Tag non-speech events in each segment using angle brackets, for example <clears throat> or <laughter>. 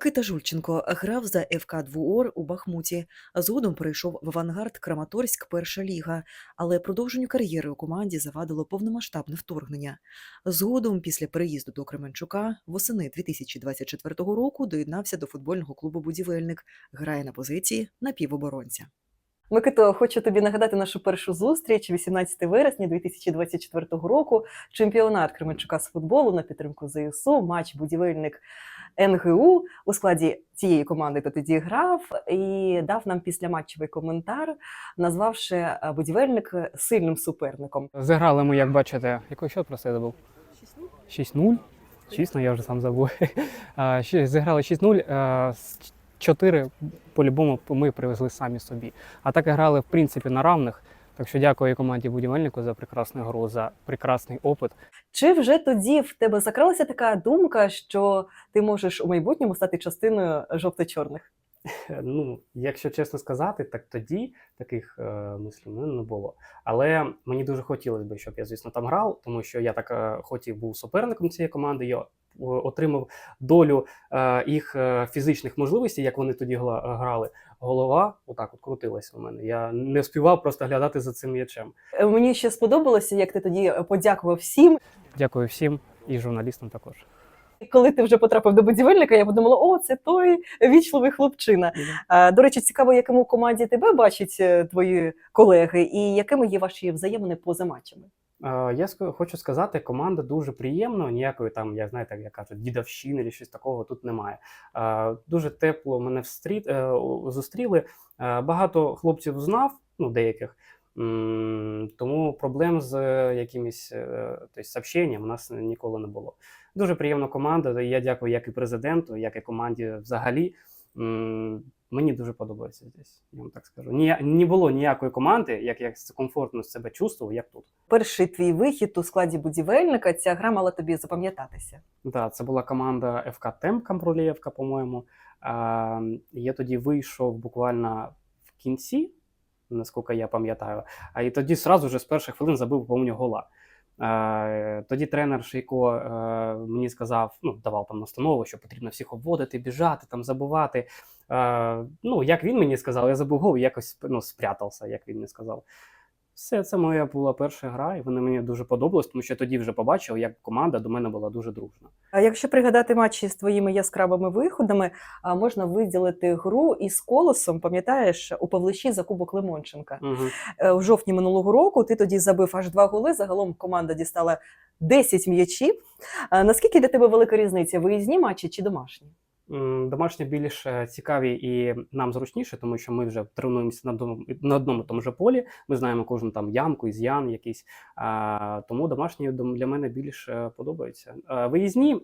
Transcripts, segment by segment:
Микита Жульченко грав за ФК Двуор у Бахмуті. Згодом перейшов в авангард Краматорськ перша ліга, але продовженню кар'єри у команді завадило повномасштабне вторгнення. Згодом, після переїзду до Кременчука, восени 2024 року доєднався до футбольного клубу Будівельник. Грає на позиції напівоборонця. Микито, хочу тобі нагадати нашу першу зустріч 18 вересня 2024 року. Чемпіонат Кременчука з футболу на підтримку ЗСУ, матч будівельник НГУ у складі цієї команди ти тоді грав і дав нам післяматчевий коментар, назвавши е, будівельник сильним суперником. Зіграли ми, як бачите, який счет просто я забув? 6-0. Чесно, я вже сам забув. <laughs> Зіграли 6-0. а, з 4 по-любому ми привезли самі собі. А так грали, в принципі, на равних. Так що дякую команді будівельнику за прекрасну гру, за прекрасний опит. Чи вже тоді в тебе закралася така думка, що ти можеш у майбутньому стати частиною жовто-чорних? Е, Ну, якщо чесно сказати, так тоді таких е, мислів мене не було. Але мені дуже хотілося б, щоб я, звісно, там грав, тому що я так е, хотів був суперником цієї команди. Я отримав долю е, їх е, фізичних можливостей, як вони тоді гла- грали. Голова отак от крутилася у мене. Я не встигав просто глядати за цим м'ячем. Е, Мені ще сподобалося, як ти тоді подякував всім. Дякую всім і журналістам також. Коли ти вже потрапив до будівельника, я подумала, о, це той вічливий хлопчина. Е, До речі, цікаво, якому команді тебе бачать е, твої колеги, і якими є ваші взаємини поза матчами. Е, Я хочу сказати, команда дуже приємна. Ніякої там, я знаєте, як кажуть, дідовщини чи щось такого тут немає. Е, Дуже тепло мене встріт, е, зустріли. Багато хлопців знав, ну деяких. Тому проблем з якимось е, тобто, у нас ніколи не було. Дуже приємна команда. Я дякую як і президенту, як і команді взагалі. Мені дуже подобається здесь, я вам так скажу. Ні, не було ніякої команди, як я комфортно себе чувствував, як тут. Перший твій вихід у складі будівельника, ця гра мала тобі запам'ятатися. Да, це була команда ФК Темп Камбрулєвка, по-моєму. Я тоді вийшов буквально в кінці, наскільки я пам'ятаю. А і тоді сразу же з перших хвилин забив повню гола. А, тоді тренер Шейко е, мені сказав, ну, давав там настанову, що потрібно всіх обводити, біжати, там, забувати. Е, ну, як він мені сказав, я забув якось ну, спрятався, як він мені сказав. Все, це моя була перша гра, і вона мені дуже подобалась, тому що я тоді вже побачив, як команда до мене була дуже дружна. А якщо пригадати матчі з твоїми яскравими виходами, можна виділити гру із колосом, пам'ятаєш, у Павлищі за Кубок Лимонченка. Угу. У жовтні минулого року ти тоді забив аж два голи. Загалом команда дістала 10 м'ячів. Наскільки для тебе велика різниця? Виїзні матчі чи домашні? Домашні більш е, цікаві і нам зручніше, тому що ми вже тренуємося на одному, на одному тому же полі. Ми знаємо кожну там ямку, ізян якийсь. А, тому домашні для мене більш е, подобаються. А, виїзні,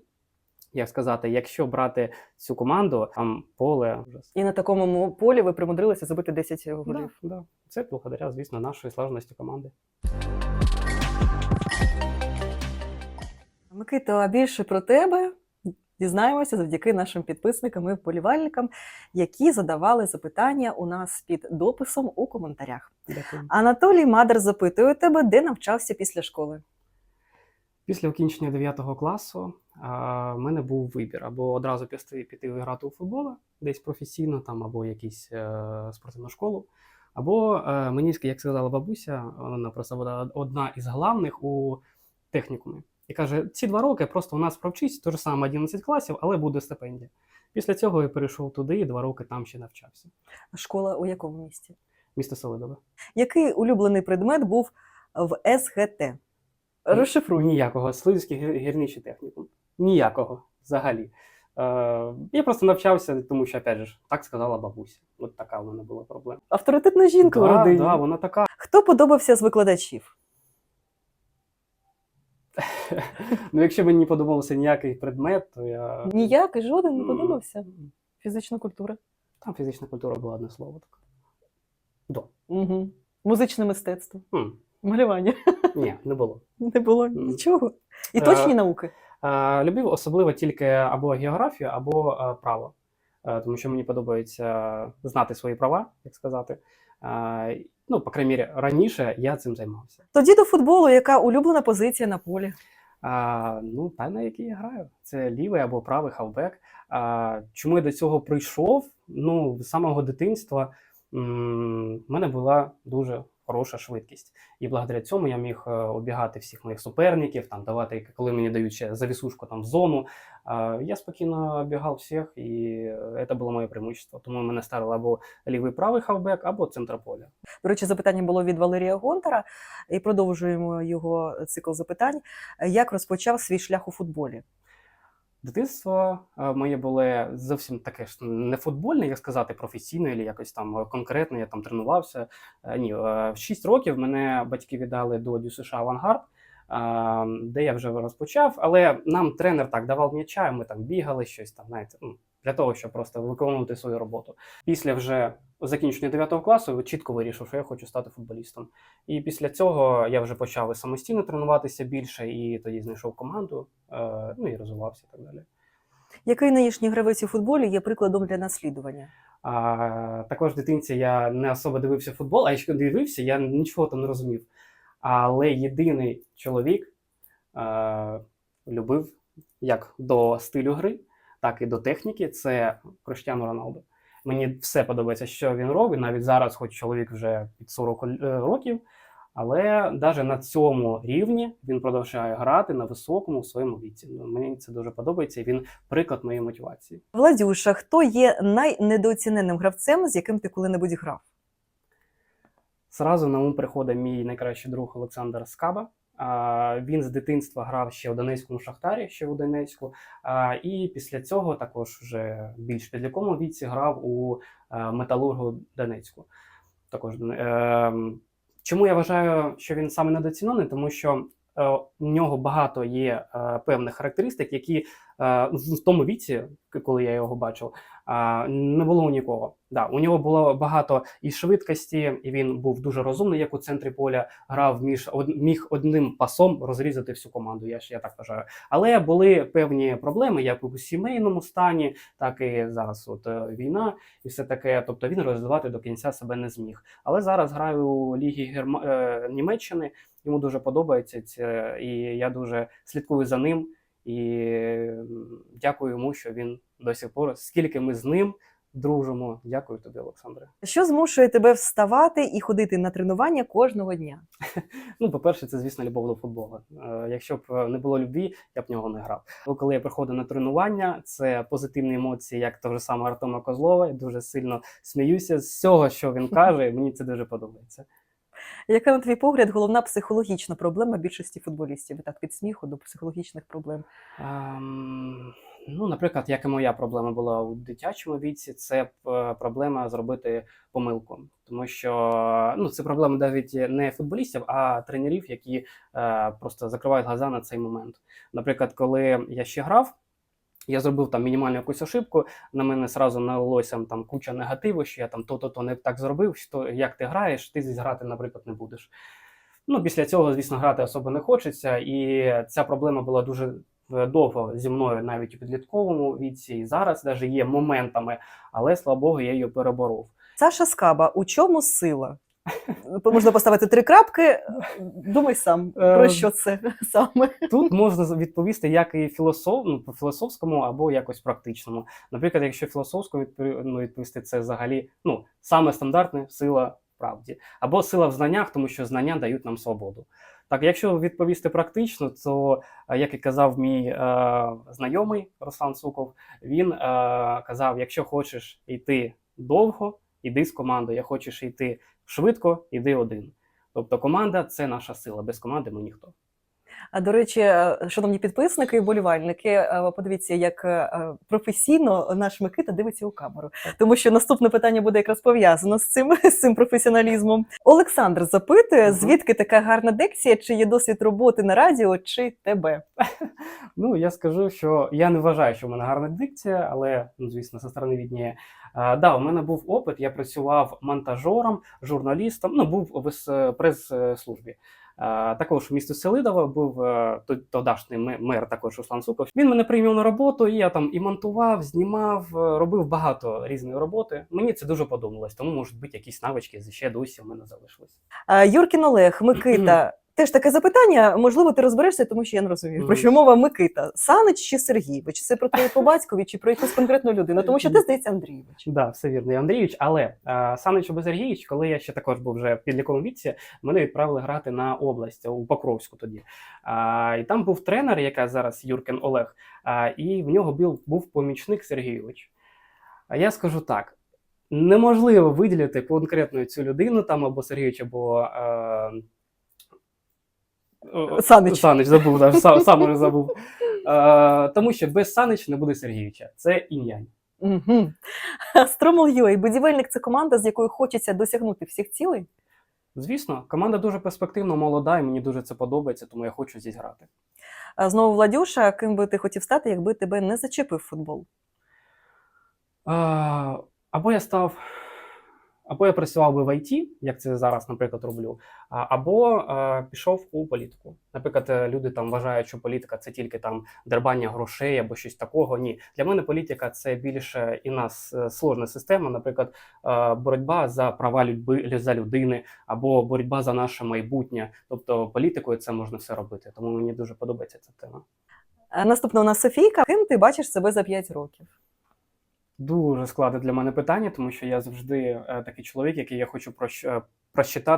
як сказати, якщо брати цю команду, там поле І на такому полі ви примудрилися забити 10 голів. да, да. це благодаря, звісно, нашої слаженості команди. Микито, а більше про тебе дізнаємося завдяки нашим підписникам і вболівальникам, які задавали запитання у нас під дописом у коментарях. Дякую. Анатолій Мадер запитує тебе, де навчався після школи. Після окінчення 9 класу а, в мене був вибір або одразу піти, піти грати у футбол, десь професійно, там, або якусь е, спортивну школу. Або е, мені, як сказала бабуся, вона просто була одна із главних у технікумі. І каже: ці два роки просто у нас провчись, то ж саме 11 класів, але буде стипендія. Після цього я перейшов туди і два роки там ще навчався. А Школа у якому місті? Місто Селидове. Який улюблений предмет був в СГТ? Розшифруй. Ніякого. Слизький гір- гірничий технікум. Ніякого взагалі. Е, я просто навчався, тому що, опять же, так сказала бабуся. От така в мене була проблема. Авторитетна жінка у да, родині. да, вона така. Хто подобався з викладачів? Ну, якщо мені подобався ніякий предмет, то я. Ніякий, жоден не подобався. Фізична культура. Там фізична культура була одне слово таке. До. Угу. Музичне мистецтво. М, Малювання. Ні, не було. Не було нічого. І Е, точні науки. Е, любив особливо тільки або географію, або е, право. Е, тому що мені подобається знати свої права, як сказати. Е, ну, по крайній мірі, раніше я цим займався. Тоді до футболу, яка улюблена позиція на полі? А, ну, та на який я граю. Це лівий або правий хавбек. А, чому я до цього прийшов? Ну, з самого дитинства в мене була дуже хороша швидкість. І благодаря цьому я міг е, обігати всіх моїх суперників, там давати, коли мені дають ще завісушку там в зону. Я спокійно обігав всіх, і це було моє преимущество. Тому мене ставили або лівий правий хавбек, або центр поля. До речі, запитання було від Валерія Гонтара, і продовжуємо його цикл запитань. Як розпочав свій шлях у футболі? Дитинство е, моє було зовсім таке ж не футбольне, як сказати, професійне, або якось там е, конкретно, я там тренувався. Е, Ні, в 6 років мене батьки віддали до ДЮСШ Авангард, де я вже розпочав. Але нам тренер так давав м'яча, ми там бігали щось там, знаєте, ну, для того, щоб просто виконувати свою роботу. Після вже закінчення 9 класу чітко вирішив, що я хочу стати футболістом. І після цього я вже почав і самостійно тренуватися більше, і тоді знайшов команду, е, ну і розвивався і так далі. Який нинішній гравець у футболі є прикладом для наслідування? А, також в дитинці я не особо дивився футбол, а якщо дивився, я нічого там не розумів. Але єдиний чоловік е, любив як до стилю гри, так і до техніки це Криштіану Роналдо. Мені все подобається, що він робить. Навіть зараз, хоч чоловік вже під 40 е, років, але навіть на цьому рівні він продовжує грати на високому своєму віці. Ну, Мені це дуже подобається, і він приклад моєї мотивації. Владюша, хто є найнедооціненим гравцем, з яким ти коли-небудь грав? Зразу на ум приходить мій найкращий друг Олександр Скаба. Він з дитинства грав ще у Донецькому Шахтарі, ще у Донецьку. І після цього також вже більш підліковому віці грав у е, Металургу Донецьку. Також е, чому я вважаю, що він саме недооцінений? Тому що е, у нього багато є певних характеристик, які в тому віці, коли я його бачив, не було у нікого. Да, у нього було багато і швидкості, і він був дуже розумний, як у центрі поля грав між міг одним пасом розрізати всю команду. Я ж я так вважаю. Але були певні проблеми, як у сімейному стані, так і зараз. От е, війна і все таке. Тобто він розвивати до кінця себе не зміг. Але зараз граю у лігі Герма... е, Німеччини. Йому дуже подобається це, і я дуже слідкую за ним. І дякую йому, що він до сих пор, скільки ми з ним дружимо. Дякую тобі, Олександре. Що змушує тебе вставати і ходити на тренування кожного дня? <laughs> Ну, по-перше, це, звісно, любов до футболу. Е, якщо б е, не було любві, я б нього не грав. Коли я приходжу на тренування, це позитивні емоції, як того ж самого Артема Козлова. Я дуже сильно сміюся з всього, що він каже, мені це дуже подобається. Яка, на твій погляд, головна психологічна проблема більшості футболістів? Так, від сміху до психологічних проблем. Ем, ну, наприклад, як і моя проблема була у дитячому віці, це е, проблема зробити помилку. Тому що ну, це проблема навіть не футболістів, а тренерів, які е, просто закривають глаза на цей момент. Наприклад, коли я ще грав, я зробив там мінімальну якусь ошибку, на мене сразу налилося там куча негативу, що я там то-то-то не так зробив, що як ти граєш, ти здесь грати, наприклад, не будеш. Ну, після цього, звісно, грати особо не хочеться, і ця проблема була дуже е, довго зі мною навіть у підлітковому віці, і зараз навіть є моментами, але слава Богу, я її переборов. Саша Скаба, у чому сила? Можна поставити три крапки. Думай сам, про Е, що це <laughs> саме. Тут можна відповісти як і філософ, ну, по філософському або якось практичному. Наприклад, якщо філософському відпов- ну, відповісти, це взагалі ну, саме стандартне сила в правді, або сила в знаннях, тому що знання дають нам свободу. Так, якщо відповісти практично, то е, як і казав мій е, знайомий Руслан Суков, він е, казав: якщо хочеш йти довго, йди з командою. Якщо хочеш йти швидко, іди один. Тобто команда це наша сила. Без команди ми ніхто. А до речі, е, шановні підписники і болівальники, е, подивіться, як е, професійно наш Микита дивиться у камеру, тому що наступне питання буде якраз пов'язано з цим, <laughs> з цим професіоналізмом. Олександр запитує, звідки така гарна дикція, чи є досвід роботи на радіо, чи тебе? <laughs> Ну, я скажу, що я не вважаю, що в мене гарна дикція, але, ну, звісно, зі сторони відніє. А, да, у мене був опит, я працював монтажером, журналістом, ну, був в прес-службі. А, також в місті Селидово був е, то- тодашній мер, також Руслан Суков. Він мене прийняв на роботу, і я там і монтував, знімав, е, робив багато різної роботи. Мені це дуже подобалось, тому, можуть бути, якісь навички ще досі в мене залишились. Юркін Олег, Микита, <clears throat> Теж таке запитання. Можливо, ти розберешся, тому що я не розумію. Про що мова Микита? Санич чи Сергійович? Це про твою по батькові чи про якусь конкретну людину? Тому що ти здається Андрійович. Да, все вірно, я Андрійович. Але е, Санич або Сергійович, коли я ще також був вже в підліковому віці, мене відправили грати на область у Покровську тоді. А, і там був тренер, яка зараз Юркен Олег, а, і в нього був, був помічник Сергійович. А я скажу так: неможливо виділити конкретно цю людину там або Сергійович, або. Е, Санич. Санич забув, да, сам, сам уже забув. Е, тому що без Санич не буде Сергійовича. Це інь-янь. Угу. Стромол Будівельник це команда, з якою хочеться досягнути всіх цілей. Звісно, команда дуже перспективна, молода, і мені дуже це подобається, тому я хочу здесь грати. А знову Владюша, ким би ти хотів стати, якби тебе не зачепив футбол? А, або я став, або я працював би в ІТ, як це зараз, наприклад, роблю, або а, пішов у політику. Наприклад, е, люди там вважають, що політика це тільки там дербання грошей або щось такого. Ні, для мене політика це більше і нас е, сложна система, наприклад, е, боротьба за права людьби за людини або боротьба за наше майбутнє. Тобто політикою це можна все робити. Тому мені дуже подобається ця тема. Наступна у нас Софійка. Ким ти бачиш себе за 5 років? Дуже складне для мене питання, тому що я завжди е, такий чоловік, який я хочу прощ-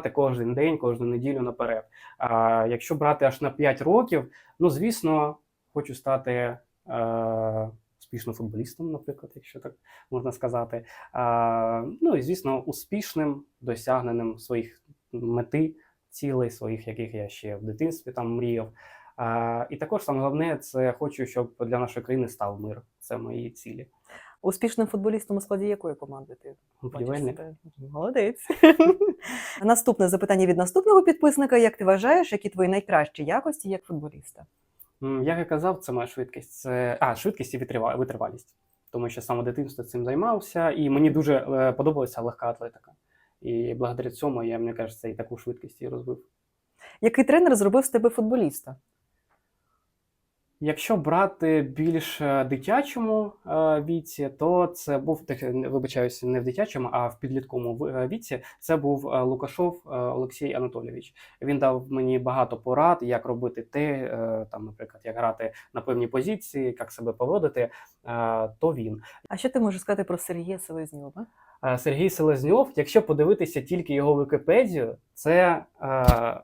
е, кожен день, кожну неділю наперед. А якщо брати аж на 5 років, ну звісно, хочу стати е, успішним футболістом, наприклад, якщо так можна сказати. А, ну і звісно, успішним досягненим своїх мети, цілей, своїх, яких я ще в дитинстві там мріяв. А, і також саме головне, це хочу, щоб для нашої країни став мир. Це мої цілі. Успішним футболістом у складі якої команди ти бачиш себе? Молодець. <laughs> Наступне запитання від наступного підписника. Як ти вважаєш, які твої найкращі якості як футболіста? Як я казав, це моя швидкість. Це а, швидкість і витривалість. Тому що саме дитинство цим займався, і мені дуже е, подобалася легка атлетика. І благодаря цьому я, мені кажеться, і таку швидкість і розвив. Який тренер зробив з тебе футболіста? Якщо брати більш е, дитячому е, віці, то це був е, вибачаюся, не в дитячому, а в підлітковому віці. Це був Лукашов Олексій Анатолійович. Він дав мені багато порад, як робити те, там, наприклад, як грати на певній позиції, як себе поводити. То він. А що ти можеш сказати про Сергія Селезньова? Сергій Селезньов, якщо подивитися тільки його Вікіпедію, це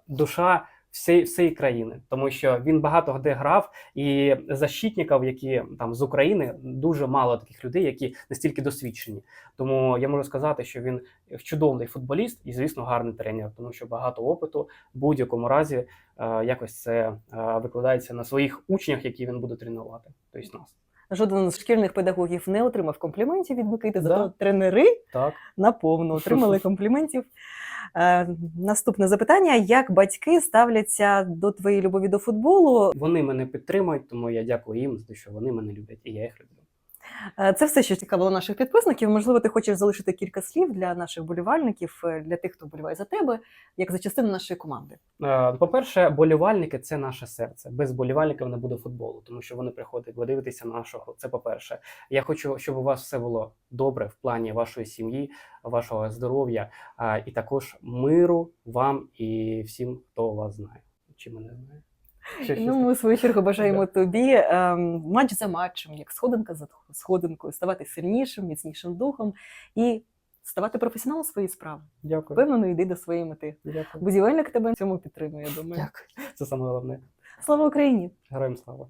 душа всієї, всієї країни, тому що він багато де грав, і защитників, які там з України, дуже мало таких людей, які настільки досвідчені. Тому я можу сказати, що він чудовий футболіст і, звісно, гарний тренер, тому що багато опиту в будь-якому разі е, якось це е, викладається на своїх учнях, які він буде тренувати. Тобто нас. Жоден з шкільних педагогів не отримав компліментів від Микити, Да. зато тренери Так. наповно отримали <laughs> компліментів. Е, наступне запитання: як батьки ставляться до твоєї любові до футболу? Вони мене підтримують, тому я дякую їм за те, що вони мене люблять, і я їх люблю. Е, Це все, що цікавило наших підписників. Можливо, ти хочеш залишити кілька слів для наших болівальників, е, для тих, хто боліває за тебе, як за частину нашої команди. Е, По-перше, болівальники це наше серце. Без болівальників не буде футболу, тому що вони приходять подивитися на нашу. Це по-перше. Я хочу, щоб у вас все було добре в плані вашої сім'ї, вашого здоров'я, і також миру вам і всім, хто вас знає. Чи мене знає? Ще Ну, ми в свою чергу бажаємо тобі ем, матч за матчем, як сходинка за сходинкою, ставати сильнішим, міцнішим духом і ставати професіоналом своєї справи. Дякую. Впевнено, йди до своєї мети. Дякую. Будівельник тебе в цьому підтримує. я Думаю, Дякую. Це саме головне. слава Україні! Героям слава.